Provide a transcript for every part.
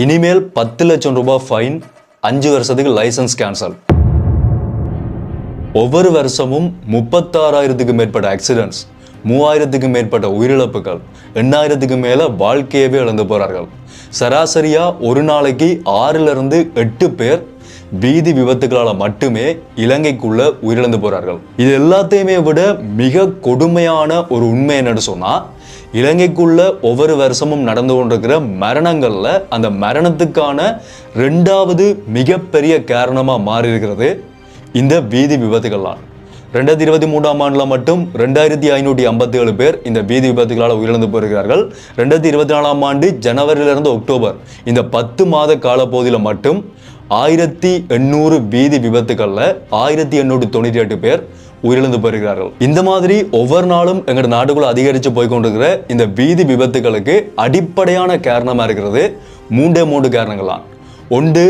இனிமேல் பத்து லட்சம் ரூபாய் ஃபைன் அஞ்சு வருஷத்துக்கு லைசன்ஸ் கேன்சல் ஒவ்வொரு வருஷமும் முப்பத்தாறாயிரத்துக்கு மேற்பட்ட ஆக்சிடென்ட்ஸ் மூவாயிரத்துக்கு மேற்பட்ட உயிரிழப்புகள் எண்ணாயிரத்துக்கு மேலே வாழ்க்கையவே இழந்து போகிறார்கள் சராசரியா ஒரு நாளைக்கு ஆறுல இருந்து எட்டு பேர் வீதி விபத்துகளால் மட்டுமே இலங்கைக்குள்ள உயிரிழந்து போகிறார்கள் இது எல்லாத்தையுமே விட மிக கொடுமையான ஒரு உண்மை என்னன்னு சொன்னால் இலங்கைக்குள்ள ஒவ்வொரு வருஷமும் நடந்து கொண்டிருக்கிற மரணங்களில் அந்த மரணத்துக்கான ரெண்டாவது மிகப்பெரிய காரணமாக மாறி இருக்கிறது இந்த வீதி விபத்துகள்லாம். ரெண்டாயிரத்தி இருபத்தி மூன்றாம் ஆண்டில் மட்டும் ரெண்டாயிரத்தி ஐநூற்றி ஐம்பத்தி ஏழு பேர் இந்த வீதி விபத்துகளால் உயிரிழந்து போயிருக்கிறார்கள். ரெண்டாயிரத்தி இருபத்தி நாலாம் ஆண்டு ஜனவரியிலிருந்து அக்டோபர் இந்த பத்து மாத காலப்பகுதியில் மட்டும் ஆயிரத்தி எண்ணூறு வீதி விபத்துகளில் ஆயிரத்தி எண்ணூற்றி தொண்ணூற்றி எட்டு பேர் உயிரிழந்து போயிருக்கிறார்கள். இந்த மாதிரி ஒவ்வொரு நாளும் எங்களோட நாட்டுக்குள்ள அதிகரித்து போய்கொண்டிருக்கிற இந்த வீதி விபத்துகளுக்கு அடிப்படையான காரணமாக இருக்கிறது மூன்றே மூன்று காரணங்கள் தான் ஒன்று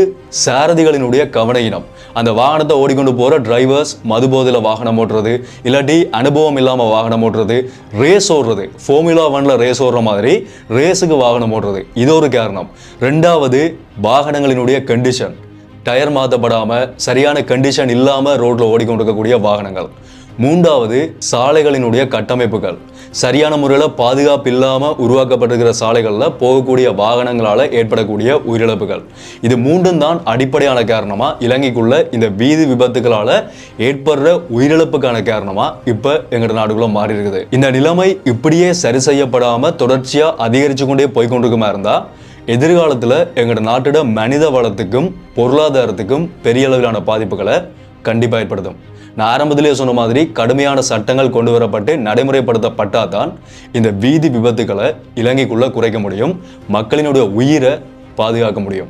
சாரதிகளினுடைய கவனையினம் அந்த வாகனத்தை ஓடிக்கொண்டு போகிற டிரைவர்ஸ் மதுபோதில் வாகனம் ஓட்டுறது இல்லாட்டி அனுபவம் இல்லாமல் வாகனம் ஓட்டுறது ரேஸ் ஓடுறது. ஃபோர்முலா ஒன்ல ரேஸ் ஓடுற மாதிரி ரேஸுக்கு வாகனம் ஓட்டுறது. இது ஒரு காரணம். ரெண்டாவது வாகனங்களினுடைய கண்டிஷன் டயர் மாற்றப்படாமல் சரியான கண்டிஷன் இல்லாமல் ரோட்டில் ஓடிக்கொண்டிருக்கக்கூடிய வாகனங்கள். மூன்றாவது சாலைகளினுடைய கட்டமைப்புகள். சரியான முறையில் பாதுகாப்பு இல்லாமல் உருவாக்கப்பட்டிருக்கிற சாலைகளில் போகக்கூடிய வாகனங்களால் ஏற்படக்கூடிய உயிரிழப்புகள். இது மூன்றும் தான் அடிப்படையான காரணமாக இலங்கைக்குள்ள இந்த வீதி விபத்துகளால் ஏற்படுற உயிரிழப்புக்கான காரணமாக இப்போ எங்களோட நாடுக்குள்ள மாறி இருக்குது இந்த நிலைமை இப்படியே சரி செய்யப்படாமல் தொடர்ச்சியாக அதிகரித்து கொண்டே போய்கொண்டிருக்குமா இருந்தால் எதிர்காலத்தில் எங்களோட நாட்டோட மனித வளத்துக்கும் பொருளாதாரத்துக்கும் பெரிய அளவிலான பாதிப்புகளை கண்டிப்பாக ஏற்படுத்தும். நான் ஆரம்பத்திலேயே சொன்ன மாதிரி கடுமையான சட்டங்கள் கொண்டு வரப்பட்டு நடைமுறைப்படுத்தப்பட்டால் தான் இந்த வீதி விபத்துக்களை இலங்கைக்குள்ளே குறைக்க முடியும் மக்களினுடைய உயிரை பாதுகாக்க முடியும்.